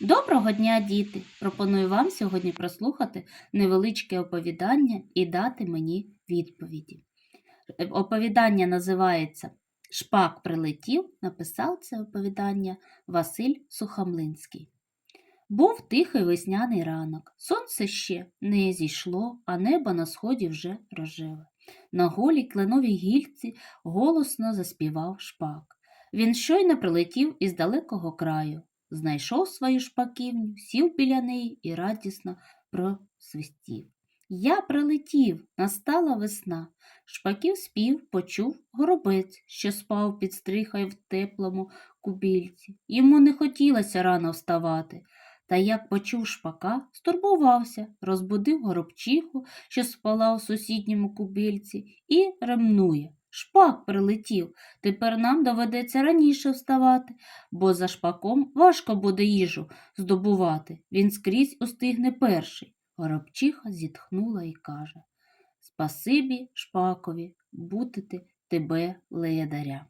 Доброго дня, діти! Пропоную вам сьогодні прослухати невеличке оповідання і дати мені відповіді. Оповідання називається Шпак прилетів, написав це оповідання Василь Сухомлинський. Був тихий весняний ранок. Сонце ще не зійшло, а небо на сході вже рожеве. На голій кленовій гільці голосно заспівав шпак. Він щойно прилетів із далекого краю, знайшов свою шпаківню, сів біля неї і радісно просвистів. Я прилетів, настала весна. Шпаків спів почув горобець, що спав під стрихою в теплому кубільці. Йому не хотілося рано вставати. Та як почув шпака, стурбувався, розбудив горобчиху, що спала у сусідньому кубильці, і ремнує. Шпак прилетів. Тепер нам доведеться раніше вставати, бо за шпаком важко буде їжу здобувати. Він скрізь устигне перший. Горобчиха зітхнула і каже Спасибі, шпакові, бутити тебе ледаря.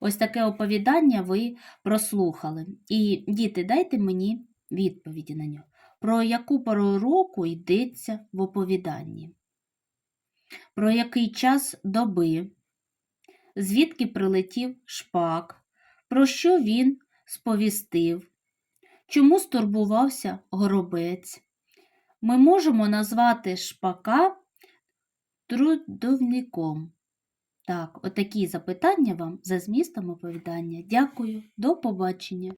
Ось таке оповідання ви прослухали. І, діти, дайте мені відповіді на нього. Про яку пору року йдеться в оповіданні? Про який час доби? Звідки прилетів шпак? Про що він сповістив? Чому стурбувався горобець? Ми можемо назвати шпака трудовником. Так, отакі запитання вам за змістом оповідання. Дякую, до побачення.